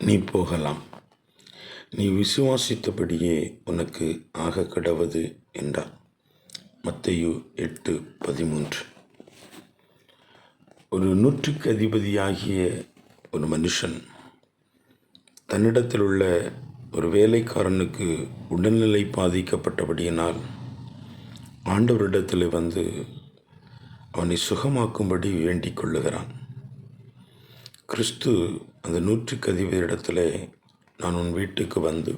நீ போகலாம். நீ விசுவாசித்தபடியே உனக்கு ஆக கடவது என்றார். மத்தையு எட்டு பதிமூன்று. ஒரு நூற்றுக்கு அதிபதியாகிய ஒரு மனுஷன் தன்னிடத்தில் உள்ள ஒரு வேலைக்காரனுக்கு உடல்நிலை பாதிக்கப்பட்டபடியினால் ஆண்டவரிடத்தில் வந்து அவனை சுகமாக்கும்படி வேண்டிக் கொள்ளுகிறான். கிறிஸ்து அந்த நூற்றுக்கு அதிபதியிடத்தில் நான் உன் வீட்டுக்கு வந்து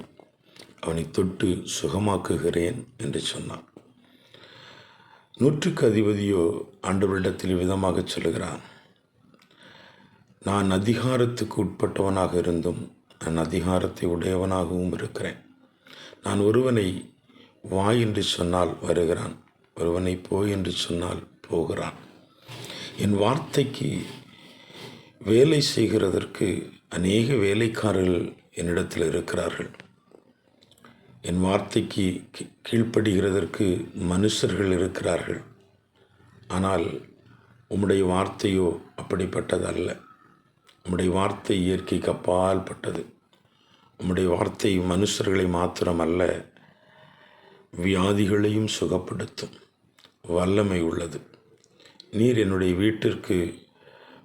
அவனை தொட்டு சுகமாக்குகிறேன் என்று சொன்னான். நூற்றுக்கு அதிபதியோ ஆண்டவரிடத்தில் விதமாக சொல்லுகிறான் நான் அதிகாரத்துக்கு உட்பட்டவனாக இருந்தும் நான் அதிகாரத்தை உடையவனாகவும் இருக்கிறேன். நான் ஒருவனை வா என்று சொன்னால் வருகிறான் ஒருவனை போய் என்று சொன்னால் போகிறான். என் வார்த்தைக்கு வேலை செய்கிறதற்கு அநேக வேலைக்காரர்கள் என்னிடத்தில் இருக்கிறார்கள். என் வார்த்தைக்கு கீழ்ப்படுகிறதற்கு மனுஷர்கள் இருக்கிறார்கள். ஆனால் உம்முடைய வார்த்தையோ அப்படிப்பட்டது அல்ல உம்முடைய வார்த்தை இயற்கைக்கு அப்பால் பட்டது. உம்முடைய வார்த்தை மனுஷர்களை மாத்திரமல்ல வியாதிகளையும் சுகப்படுத்தும் வல்லமை உள்ளது. நீர் என்னுடைய வீட்டிற்கு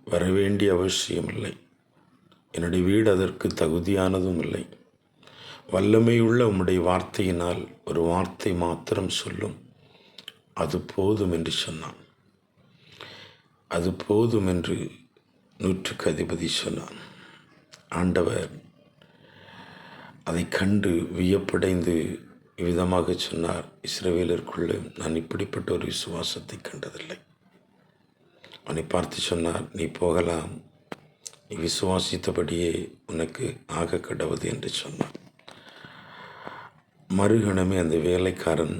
வர வேண்டிய அவசியமில்லை. என்னுடைய வீடு அதற்கு தகுதியானதும் இல்லை. வல்லமையுள்ள உம்முடைய வார்த்தையினால் ஒரு வார்த்தை மாத்திரம் சொல்லும். அது போதும் என்று சொன்னான். அது போதும் என்று நூற்றுக்கு அதிபதி சொன்னான். ஆண்டவர் அதை கண்டு வியப்படைந்து இவ்விதமாக சொன்னார். இஸ்ரவேலருக்குள்ளே நான் இப்படிப்பட்ட ஒரு விசுவாசத்தை கண்டதில்லை. அவனை பார்த்து சொன்னார் நீ போகலாம். நீ விசுவாசித்தபடியே உனக்கு ஆக கடவுது என்று சொன்னான் மறுகணமே அந்த வேலைக்காரன்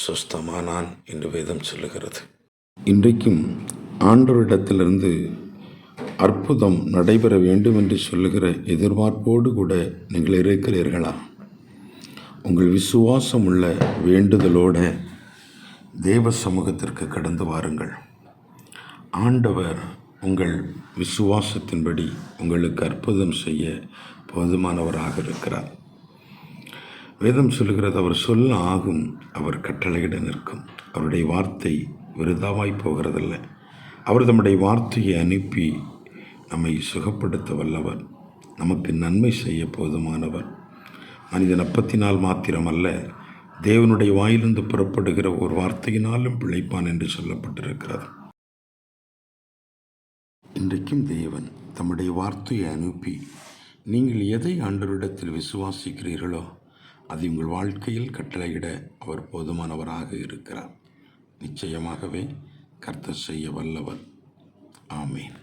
சுஸ்தமானான் என்று வேதம் சொல்லுகிறது. இன்றைக்கும் ஆண்டோரிடத்திலிருந்து அற்புதம் நடைபெற வேண்டும் என்று சொல்லுகிற எதிர்பார்ப்போடு கூட நீங்கள் இருக்கிறீர்களா? உங்கள் விசுவாசம் உள்ள வேண்டுதலோட தேவ சமூகத்திற்கு கடந்து வாருங்கள். ஆண்டவர் உங்கள் விசுவாசத்தின்படி உங்களுக்கு அற்புதம் செய்ய போதுமானவராக இருக்கிறார். வேதம் சொல்லுகிறது அவர் சொல்ல ஆகும் அவர் கட்டளையிட நிற்கும். அவருடைய வார்த்தை விருதாவாய் போகிறதில்ல. அவர் தம்முடைய வார்த்தையை அனுப்பி நம்மை சுகப்படுத்த வல்லவர். நமக்கு நன்மை செய்ய போதுமானவர். மனிதன் அப்பத்தினால் மாத்திரமல்ல தேவனுடைய வாயிலிருந்து புறப்படுகிற ஒரு வார்த்தையினாலும் பிழைப்பான் என்று சொல்லப்பட்டிருக்கிறது. இன்றைக்கும் தேவன் தம்முடைய வார்த்தையை அனுப்பி நீங்கள் எதை ஆண்டவரிடத்தில் விசுவாசிக்கிறீர்களோ அதை உங்கள் வாழ்க்கையில் கட்டளையிட அவர் போதுமானவராக இருக்கிறார். நிச்சயமாகவே கர்த்தர் செய்ய வல்லவர். ஆமேன்.